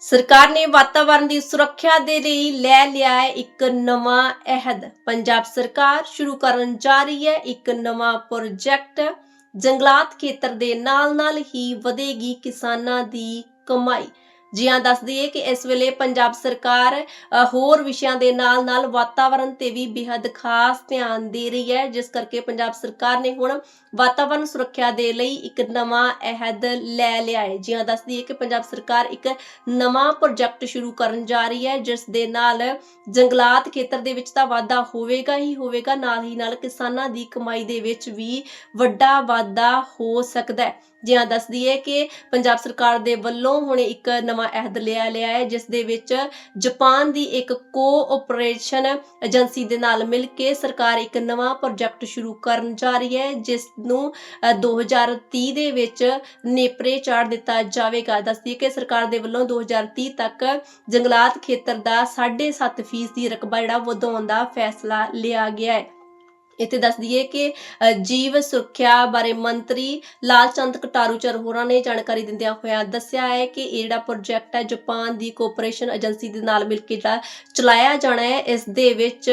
ਸਰਕਾਰ ਨੇ ਵਾਤਾਵਰਣ ਦੀ ਸੁਰੱਖਿਆ ਦੇ ਲਈ ਲੈ ਲਿਆ ਹੈ ਇੱਕ ਨਵਾਂ ਅਹਿਦ। ਪੰਜਾਬ ਸਰਕਾਰ ਸ਼ੁਰੂ ਕਰਨ ਜਾ ਰਹੀ ਹੈ ਇੱਕ ਨਵਾਂ ਪ੍ਰੋਜੈਕਟ। ਜੰਗਲਾਤ ਖੇਤਰ ਦੇ ਨਾਲ-ਨਾਲ ਹੀ ਵਧੇਗੀ ਕਿਸਾਨਾਂ ਦੀ ਕਮਾਈ। ਜੀ ਹਾਂ ਦੱਸ ਦਈਏ ਕਿ ਇਸ ਵੇਲੇ ਪੰਜਾਬ ਸਰਕਾਰ ਹੋਰ ਵਿਸ਼ਿਆਂ ਦੇ ਨਾਲ-ਨਾਲ ਵਾਤਾਵਰਣ ਤੇ ਵੀ ਬੇहद ਖਾਸ ਧਿਆਨ ਦੇ ਰਹੀ ਹੈ। ਜਿਸ ਕਰਕੇ ਪੰਜਾਬ ਸਰਕਾਰ ਨੇ ਹੁਣ ਵਾਤਾਵਰਣ ਸੁਰੱਖਿਆ ਦੇ ਲਈ ਇੱਕ ਨਵਾਂ ਅਹਿਦ ਲੈ ਲਿਆ ਹੈ। ਜੀ ਹਾਂ ਦੱਸ ਦਈਏ ਕਿ ਪੰਜਾਬ ਸਰਕਾਰ ਇੱਕ ਨਵਾਂ ਪ੍ਰੋਜੈਕਟ ਸ਼ੁਰੂ ਕਰਨ ਜਾ ਰਹੀ ਹੈ, ਜਿਸ ਦੇ ਨਾਲ ਜੰਗਲਾਤ ਖੇਤਰ ਦੇ ਵਿੱਚ ਤਾਂ ਵਾਧਾ ਹੋਵੇਗਾ ਹੀ ਹੋਵੇਗਾ। ਨਾਲ ਹੀ ਨਾਲ ਕਿਸਾਨਾਂ ਦੀ ਕਮਾਈ ਦੇ ਵਿੱਚ ਵੀ ਵੱਡਾ ਵਾਧਾ ਹੋ ਸਕਦਾ ਹੈ। ਜੀ ਹਾਂ ਦੱਸ ਦਈਏ ਕਿ ਪੰਜਾਬ ਸਰਕਾਰ ਦੇ ਵੱਲੋਂ ਹੁਣ ਇੱਕ ਨਵਾਂ ਅਹਿਦ ਲਿਆ ਲਿਆ ਹੈ ਜਿਸ ਦੇ ਵਿੱਚ ਜਾਪਾਨ ਦੀ ਇੱਕ ਕੋਆਪਰੇਸ਼ਨ ਏਜੰਸੀ ਦੇ ਨਾਲ ਮਿਲ ਕੇ ਸਰਕਾਰ ਇੱਕ ਨਵਾਂ ਪ੍ਰੋਜੈਕਟ ਸ਼ੁਰੂ ਕਰਨ ਜਾ ਰਹੀ ਹੈ ਜਿਸ ਨੂੰ ਅ, 2030 ਦੇ ਵਿੱਚ ਨੇਪਰੇ ਚਾੜ ਦਿੱਤਾ ਜਾਵੇਗਾ। ਦੱਸਦੀ ਕਿ ਸਰਕਾਰ ਦੇ ਵੱਲੋਂ 2030 ਤੱਕ ਜੰਗਲਾਤ ਖੇਤਰ ਦਾ 7.5% ਫੀਸਦੀ ਰਕਬਾ ਜਿਹੜਾ ਵਧਾਉਣ ਦਾ ਫੈਸਲਾ ਲਿਆ ਗਿਆ ਹੈ। ਇੱਥੇ ਦੱਸ ਦਈਏ ਕਿ ਜੀਵ ਸੁਰੱਖਿਆ ਬਾਰੇ ਮੰਤਰੀ ਲਾਲਚੰਦ ਕਟਾਰੂ ਚਰ ਹੋਰਾਂ ਨੇ ਜਾਣਕਾਰੀ ਦਿੰਦਿਆਂ ਹੋਇਆਂ ਦੱਸਿਆ ਹੈ ਕਿ ਇਹ ਜਿਹੜਾ ਪ੍ਰੋਜੈਕਟ ਹੈ ਜਾਪਾਨ ਦੀ ਕੋਆਪਰੇਸ਼ਨ ਏਜੰਸੀ ਦੇ ਨਾਲ ਮਿਲ ਕੇ ਜਿਹੜਾ ਚਲਾਇਆ ਜਾਣਾ ਹੈ, ਇਸ ਦੇ ਵਿੱਚ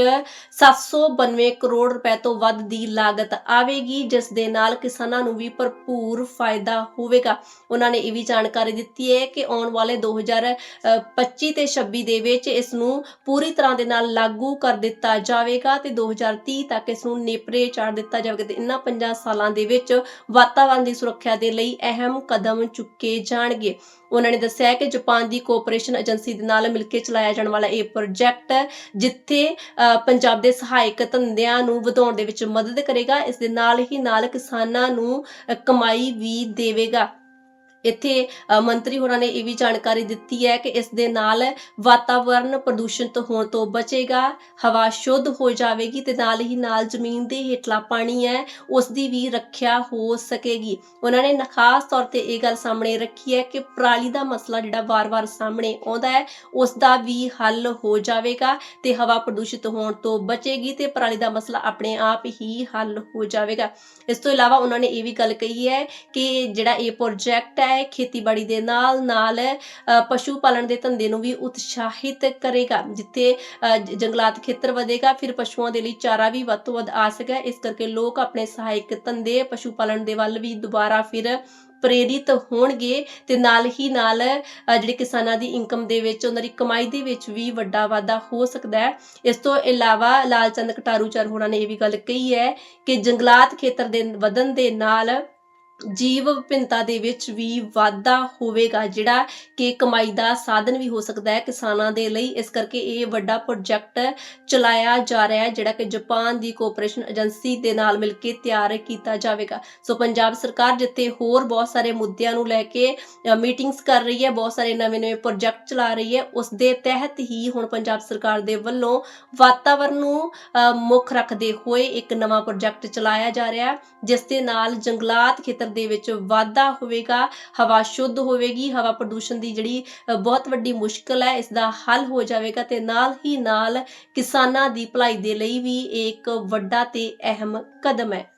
792 ਕਰੋੜ ਰੁਪਏ ਤੋਂ ਵੱਧ ਦੀ ਲਾਗਤ ਆਵੇਗੀ, ਜਿਸ ਦੇ ਨਾਲ ਕਿਸਾਨਾਂ ਨੂੰ ਵੀ ਭਰਪੂਰ ਫਾਇਦਾ ਹੋਵੇਗਾ। ਉਹਨਾਂ ਨੇ ਇਹ ਵੀ ਜਾਣਕਾਰੀ ਦਿੱਤੀ ਹੈ ਕਿ ਆਉਣ ਵਾਲੇ 2025 ਤੇ 26 ਦੇ ਵਿੱਚ ਇਸ ਨੂੰ ਪੂਰੀ ਤਰ੍ਹਾਂ ਦੇ ਨਾਲ ਲਾਗੂ ਕਰ ਦਿੱਤਾ ਜਾਵੇਗਾ ਤੇ 2030 ਤੱਕ ਇਸ ਨੂੰ ਨੇਪਰੇ ਚਾੜ ਦਿੱਤਾ ਜਾਵੇਗਾ ਤੇ ਇਹਨਾਂ 50 ਸਾਲਾਂ ਦੇ ਵਿੱਚ ਵਾਤਾਵਰਣ ਦੀ ਸੁਰੱਖਿਆ ਦੇ ਲਈ ਅਹਿਮ ਕਦਮ ਚੁੱਕੇ ਜਾਣਗੇ। ਉਹਨਾਂ ਨੇ ਦੱਸਿਆ ਹੈ ਕਿ ਜਾਪਾਨ ਦੀ ਕੋਆਪਰੇਸ਼ਨ ਏਜੰਸੀ ਦੇ ਨਾਲ ਮਿਲ ਕੇ ਚਲਾਇਆ ਜਾਣ ਵਾਲਾ ਇਹ ਪ੍ਰੋਜੈਕਟ ਜਿੱਥੇ ਪੰਜਾਬ ਦੇ ਸਹਾਇਕ ਧੰਦਿਆਂ ਨੂੰ ਵਧਾਉਣ ਦੇ ਵਿੱਚ ਮਦਦ ਕਰੇਗਾ, ਇਸ ਦੇ ਨਾਲ ਹੀ ਨਾਲ ਕਿਸਾਨਾਂ ਨੂੰ ਕਮਾਈ ਵੀ ਦੇਵੇਗਾ। ਇੱਥੇ ਮੰਤਰੀ ਹੋਰਾਂ ਨੇ ਇਹ ਵੀ ਜਾਣਕਾਰੀ ਦਿੱਤੀ ਹੈ ਕਿ ਇਸ ਦੇ ਨਾਲ ਵਾਤਾਵਰਣ ਪ੍ਰਦੂਸ਼ਿਤ ਹੋਣ ਤੋਂ ਬਚੇਗਾ, ਹਵਾ ਸ਼ੁੱਧ ਹੋ ਜਾਵੇਗੀ ਤੇ ਨਾਲ ਹੀ ਨਾਲ ਜ਼ਮੀਨ ਦੇ ਹੇਠਲਾ ਪਾਣੀ ਹੈ, ਉਸ ਦੀ ਵੀ ਰੱਖਿਆ ਹੋ ਸਕੇਗੀ। ਉਹਨਾਂ ਨੇ ਖਾਸ ਤੌਰ ਤੇ ਇਹ ਗੱਲ ਸਾਹਮਣੇ ਰੱਖੀ ਹੈ ਕਿ ਪਰਾਲੀ ਦਾ ਮਸਲਾ ਜਿਹੜਾ ਵਾਰ-ਵਾਰ ਸਾਹਮਣੇ ਆਉਂਦਾ ਹੈ, ਉਸ ਦਾ ਵੀ ਹੱਲ ਹੋ ਜਾਵੇਗਾ ਤੇ ਹਵਾ ਪ੍ਰਦੂਸ਼ਿਤ ਹੋਣ ਤੋਂ ਬਚੇਗੀ ਤੇ ਪਰਾਲੀ ਦਾ ਮਸਲਾ ਆਪਣੇ ਆਪ ਹੀ ਹੱਲ ਹੋ ਜਾਵੇਗਾ। ਇਸ ਤੋਂ ਇਲਾਵਾ ਉਹਨਾਂ ਨੇ ਇਹ ਵੀ ਗੱਲ ਕਹੀ ਹੈ ਕਿ ਜਿਹੜਾ ਇਹ ਪ੍ਰੋਜੈਕਟ ਹੈ ਖੇਤੀਬਾੜੀ ਦੇ ਨਾਲ ਨਾਲ ਪਸ਼ੂ ਪਾਲਣ ਦੇ ਧੰਦੇ ਨੂੰ ਵੀ ਉਤਸ਼ਾਹਿਤ ਕਰੇਗਾ ਜਿੱਥੇ ਜੰਗਲਾਤ ਖੇਤਰ ਵਧੇਗਾ ਫਿਰ ਪਸ਼ੂਆਂ ਦੇ ਲਈ ਚਾਰਾ ਵੀ ਵੱਧ ਤੋਂ ਵੱਧ ਆ ਸਕੇਗਾ ਇਸ ਕਰਕੇ ਲੋਕ ਆਪਣੇ ਸਹਾਇਕ ਧੰਦੇ ਪਸ਼ੂ ਪਾਲਣ ਦੇ ਵੱਲ ਵੀ ਦੁਬਾਰਾ ਫਿਰ ਪ੍ਰੇਰਿਤ ਹੋਣਗੇ ਤੇ ਨਾਲ ਹੀ ਨਾਲ ਅ, ਜਿਹੜੇ ਕਿਸਾਨਾਂ ਦੀ ਇਨਕਮ ਦੇ ਵਿੱਚ ਉਹਨਾਂ ਦੀ ਕਮਾਈ ਦੇ ਵਿੱਚ ਵੀ ਵੱਡਾ ਵਾਧਾ ਹੋ ਸਕਦਾ ਹੈ। ਇਸ ਤੋਂ ਇਲਾਵਾ ਲਾਲਚੰਦ ਕਟਾਰੂ ਚਰ ਹੋਣਾ ਨੇ ਇਹ ਵੀ ਗੱਲ ਕਹੀ ਹੈ ਕਿ ਜੰਗਲਾਤ ਖੇਤਰ ਦੇ ਵਧਣ ਦੇ ਨਾਲ ਜੀਵ ਵਿਭਿੰਨਤਾ ਦੇ ਵਿੱਚ ਵੀ ਵਾਧਾ ਹੋਵੇਗਾ, ਜਿਹੜਾ ਕਿ ਕਮਾਈ ਦਾ ਸਾਧਨ ਵੀ ਹੋ ਸਕਦਾ ਹੈ ਕਿਸਾਨਾਂ ਦੇ ਲਈ। ਇਸ ਕਰਕੇ ਇਹ ਵੱਡਾ ਪ੍ਰੋਜੈਕਟ ਚਲਾਇਆ ਜਾ ਰਿਹਾ ਹੈ, ਜਿਹੜਾ ਕਿ ਜਾਪਾਨ ਦੀ ਕੋਆਪਰੇਸ਼ਨ ਏਜੰਸੀ ਦੇ ਨਾਲ ਮਿਲ ਕੇ ਤਿਆਰ ਕੀਤਾ ਜਾਵੇਗਾ। ਸੋ ਪੰਜਾਬ ਸਰਕਾਰ ਜਿੱਥੇ ਹੋਰ ਬਹੁਤ ਸਾਰੇ ਮੁੱਦਿਆਂ ਨੂੰ ਲੈ ਕੇ ਮੀਟਿੰਗਸ ਕਰ ਰਹੀ ਹੈ, ਬਹੁਤ ਸਾਰੇ ਨਵੇਂ-ਨਵੇਂ ਪ੍ਰੋਜੈਕਟ ਚਲਾ ਰਹੀ ਹੈ, ਉਸ ਦੇ ਤਹਿਤ ਹੀ ਹੁਣ ਪੰਜਾਬ ਸਰਕਾਰ ਦੇ ਵੱਲੋਂ ਵਾਤਾਵਰਣ ਨੂੰ ਮੁੱਖ ਰੱਖਦੇ ਹੋਏ ਇੱਕ ਨਵਾਂ ਪ੍ਰੋਜੈਕਟ ਚਲਾਇਆ ਜਾ ਰਿਹਾ ਹੈ, ਜਿਸ ਦੇ ਨਾਲ ਜੰਗਲਾਤ ਖੇਤਰ ਦੇ ਵਿੱਚ ਵਾਧਾ ਹੋਵੇਗਾ, ਹਵਾ ਸ਼ੁੱਧ ਹੋਵੇਗੀ, ਹਵਾ ਪ੍ਰਦੂਸ਼ਣ ਦੀ ਜਿਹੜੀ ਬਹੁਤ ਵੱਡੀ ਮੁਸ਼ਕਲ ਹੈ, ਇਸ ਦਾ ਹੱਲ ਹੋ ਜਾਵੇਗਾ ਤੇ ਨਾਲ ਹੀ ਨਾਲ ਕਿਸਾਨਾਂ ਦੀ ਭਲਾਈ ਦੇ ਲਈ ਵੀ ਇਹ ਇੱਕ ਵੱਡਾ ਤੇ ਅਹਿਮ ਕਦਮ ਹੈ।